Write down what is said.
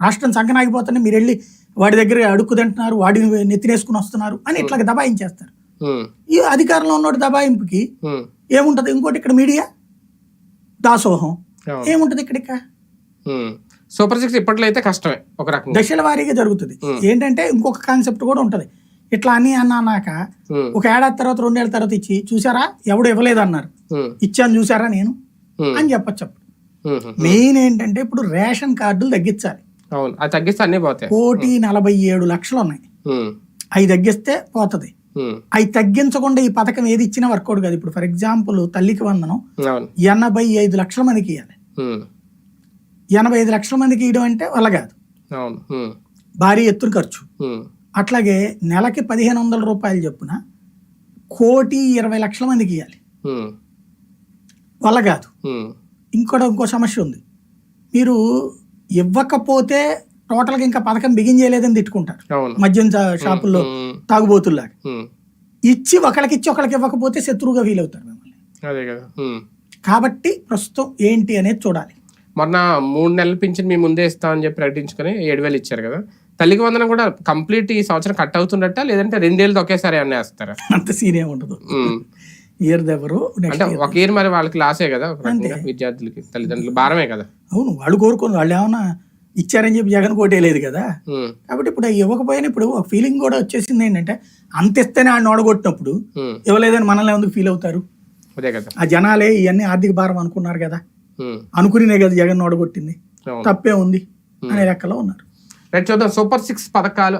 రాష్ట్రం సంకనాగిపోతేనే మీరు వెళ్ళి వాడి దగ్గర అడుక్కు తింటున్నారు వాడిని నెత్తినేసుకుని వస్తున్నారు అని ఇట్లా దబాయించేస్తారు. ఉమ్, ఈ అధికారంలో ఉన్నోడు దబాయింపుకి ఉమ్, ఏముంటది? ఇంకోటి ఇక్కడ మీడియా? దాసోహం. ఏముంటది ఇక్కడ. సూపర్ సిక్స్ ఇప్పట్లో అయితే కష్టమే ఒక రకంగా. దశల వారీగా జరుగుతుంది. Hmm. ఏంటంటే ఇంకొక కాన్సెప్ట్ కూడా ఉంటది. ఇట్లా అని అన్నాక ఒక ఏడాది తర్వాత రెండేళ్ళ తర్వాత ఇచ్చి చూసారా? ఎవడు ఇవ్వలేదు అన్నారు ఇచ్చాను చూసారా నేను? అని చెప్పచ్చు. మెయిన్ ఏంటంటే ఇప్పుడు రేషన్ కార్డులు తగ్గించాలి. అవును. అది తగ్గిస్తే అన్నీ పోతాయి. కోటి నలభై ఏడు లక్షలు ఉన్నాయి. అవి తగ్గిస్తే పోతది. అవి తగ్గించకుండా ఈ పథకం ఏది ఇచ్చినా వర్కౌట్ కాదు. ఇప్పుడు ఫర్ ఎగ్జాంపుల్ తల్లికి వందనం. ఎనభై ఐదు లక్షల మందికి ఇవ్వాలి ఎనభై ఐదు లక్షల మందికి ఇవ్వడం అంటే వల్ల కాదు. భారీ ఎత్తున ఖర్చు. అట్లాగే నెలకి పదిహేను వందల రూపాయలు చొప్పున కోటి ఇరవై లక్షల మందికి ఇవ్వాలి వల్ల కాదు. ఇంకోటి ఇంకో సమస్య ఉంది. మీరు ఇవ్వకపోతే టోటల్గా ఇంకా పథకం బిగిన్ చేయలేదని తిట్టుకుంటారు. మద్యం షాపుల్లో తాగుబోతుల్లాగా. ఉమ్, ఇచ్చి ఒకరికి ఇచ్చి ఒకరికి ఇవ్వకపోతే శత్రువుగా ఫీల్ అవుతారు మిమ్మల్ని. అదే కదా. కాబట్టి ప్రస్తుతం ఏంటి అనేది చూడాలి. మొన్న మూడు నెలల పింఛన్ మీ ముందే ఇస్తామని చెప్పి ప్రకటించుకొని ఏడు వేలు ఇచ్చారు కదా. తల్లికి వందనం కూడా కంప్లీట్ ఈ సంవత్సరం కట్ అవుతున్నట్ట లేదంటే రెండేళ్ళు ఒకేసారి అన్నీ వేస్తారా? అంత సీన్ ఏమి ఉండదు. ఇయర్ దెవరు నెక్స్ట్ అంటే ఒక ఇయర్ మరి వాళ్ళకి లాసే కదా విద్యార్థులకి తల్లిదండ్రులు భారమే కదా. అవును వాళ్ళు కోరుకోను వాళ్ళు ఏమన్నా ఇచ్చారని చెప్పి జగన్ కోటేయలేదు కదా. కాబట్టి ఇప్పుడు ఇవ్వకపోయినా ఇప్పుడు ఒక ఫీలింగ్ కూడా వచ్చేసింది ఏంటంటే అంత ఇస్తేనే ఆయన ఓడగొట్టినప్పుడు ఇవ్వలేదని మనల్ని ఎందుకు ఫీల్ అవుతారు? అదే కదా. ఆ జనాలే ఇవన్నీ ఆర్థిక భారం అనుకున్నారు కదా. అనుకునే కదా జగన్ ఓడగొట్టింది తప్పే ఉంది అనే లెక్కలో ఉన్నారు. రైట్ చూద్దాం. సూపర్ సిక్స్ పథకాలు